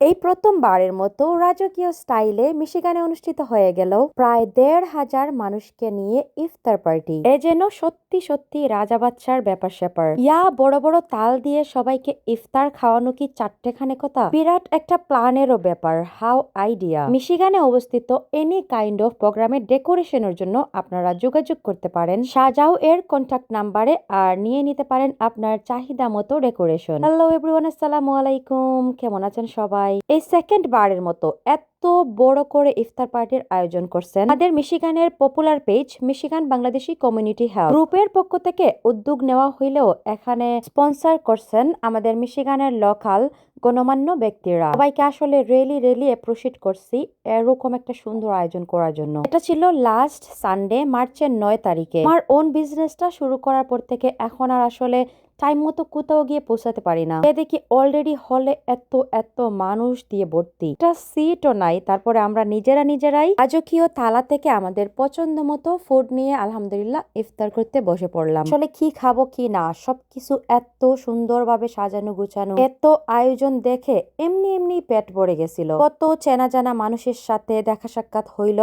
এই প্রথমবারের মতো রাজকীয় স্টাইলে মিশিগানে অনুষ্ঠিত হয়ে গেল প্রায় দেড় হাজার মানুষকে নিয়ে ইফতার পার্টি। এ যেন সত্যি সত্যি রাজা বাচ্চার ব্যাপার স্যাপার। ইয়া বড় বড় তাল দিয়ে সবাইকে ইফতার খাওয়ানো কি চারটেখানে কথা? বিরাট একটা প্ল্যানেরও ব্যাপার, হাউ আইডিয়া। মিশিগানে অবস্থিত এনি কাইন্ড অফ প্রোগ্রামের ডেকোরেশনের জন্য আপনারা যোগাযোগ করতে পারেন। সাজাও এর কন্ট্যাক্ট নাম্বারে আর নিয়ে নিতে পারেন আপনার চাহিদা মতো ডেকোরেশন। হ্যালো এভরিওয়ান, আসসালামু আলাইকুম। কেমন আছেন সবাই? এই সেকেন্ড বারের মতো এত বড় করে ইফতার পার্টির আয়োজন করছেন আমাদের মিশিগানের popular page Michigan Bangladeshi community health গ্রুপের পক্ষ থেকে উদ্যোগ নেওয়া হইলেও এখানে স্পন্সর করছেন আমাদের মিশিগানের লোকাল গণমান্য ব্যক্তিরা। সবাইকে আসলে রেলি রেলি অ্যাপ্রিসিয়েট করছি এরকম একটা সুন্দর আয়োজন করার জন্য। এটা ছিল লাস্ট সানডে মার্চের নয় তারিখে। আমার ওন বিজনেসটা শুরু করার পর থেকে এখন আর আসলে টাইম মতো কোথাও গিয়ে পৌঁছাতে পারি না। দেখি অলরেডি হলে এত এত মানুষ দিয়ে ভর্তি। একটা সিটও নাই। তারপরে আমরা নিজেরা নিজেরাই রাজকীয় তালা থেকে আমাদের পছন্দ মতো ফুড নিয়ে আলহামদুলিল্লাহ ইফতার করতে বসে পড়লাম। আসলে কি খাব, কি না, সবকিছু এত সুন্দরভাবে সাজানো গুছানো, এত আয়োজন দেখে এমনি এমনি পেট ভরে গেছিল। কত চেনা জানা মানুষের সাথে দেখা সাক্ষাৎ হইল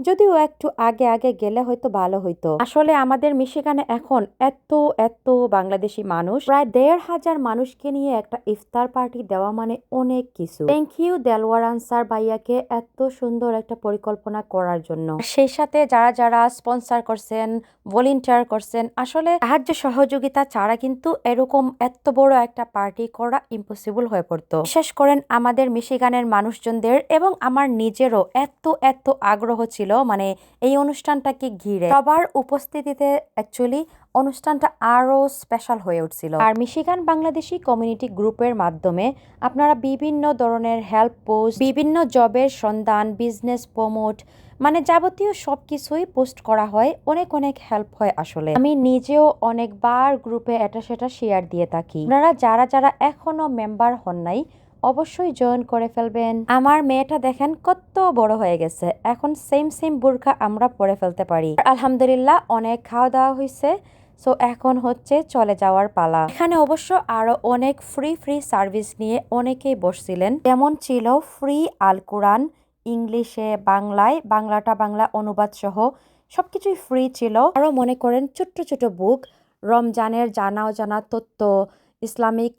যদিও একটু আগে আগে গেলে হয়তো ভালো হইতো। আসলে আমাদের মিশিগানে এখন এত এত বাংলাদেশি মানুষ, প্রায় দেড় হাজার মানুষকে নিয়ে একটা ইফতার পার্টি দেওয়া মানে অনেক কিছু। থ্যাংক ইউ দেলওয়ার আনসার ভাইয়াকে এত সুন্দর একটা পরিকল্পনা করার জন্য। সেই সাথে যারা যারা স্পন্সর করছেন, ভলেন্টিয়ার করছেন, আসলে সাহায্য সহযোগিতা ছাড়া কিন্তু এরকম এত বড় একটা পার্টি করা ইম্পসিবল হয়ে পড়তো। বিশেষ করেন আমাদের মিশিগানের মানুষজনদের এবং আমার নিজেরও এত এত আগ্রহ ছিল মানে এই অনুষ্ঠানটাকে ঘিরে। সবার উপস্থিতিতে অ্যাকচুয়ালি অনুষ্ঠানটা আরও স্পেশাল হয়ে উঠছিল। আর মিশিগান বাংলাদেশি কমিউনিটি গ্রুপের মাধ্যমে আপনারা বিভিন্ন ধরনের হেল্প পোস্ট বিভিন্ন জবের সন্ধান বিজনেস প্রমোট মানে যাবতীয় সব কিছুই পোস্ট করা হয়, অনেক অনেক হেল্প হয় আসলে। আমি নিজেও অনেকবার গ্রুপে এটা সেটা শেয়ার দিয়ে থাকি। আপনারা যারা যারা এখনও মেম্বার হন নাই অবশ্যই জয়েন করে ফেলবেন। আমার মেয়েটা দেখেন কত বড় হয়ে গেছে। এখন সেম সেম বোরখা আমরা পরে ফেলতে পারি। আলহামদুলিল্লাহ অনেক খাওয়া দাওয়া হয়েছে সো এখন হচ্ছে চলে যাওয়ার পালা। এখানে অবশ্য আরও অনেক ফ্রি ফ্রি সার্ভিস নিয়ে অনেকেই বসছিলেন। যেমন ছিল ফ্রি আল কোরআন, ইংলিশে বাংলায়, বাংলাটা বাংলা অনুবাদ সহ সবকিছুই ফ্রি ছিল। আরও মনে করেন ছোট্ট ছোট বুক রমজানের জানা তথ্য ইসলামিক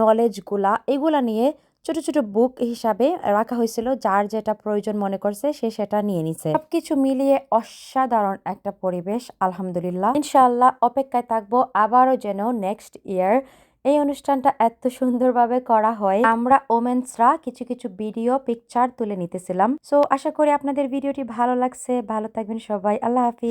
নলেজগুলা এগুলা নিয়ে ছোট ছোট বুক হিসাবে রাখা হয়েছিল, যার যেটা প্রয়োজন মনে করছে সে সেটা নিয়ে নিছে। সবকিছু মিলিয়ে অসাধারণ একটা পরিবেশ, আলহামদুলিল্লাহ। ইনশাআল্লাহ অপেক্ষায় থাকব আবারও যেন নেক্সট ইয়ার এই অনুষ্ঠানটা এত সুন্দরভাবে করা হয়। আমরা ওমেন্সরা কিছু কিছু ভিডিও পিকচার তুলে নিতেছিলাম। সো আশা করি আপনাদের ভিডিওটি ভালো লাগছে। ভালো থাকবেন সবাই। আল্লাহ হাফিজ।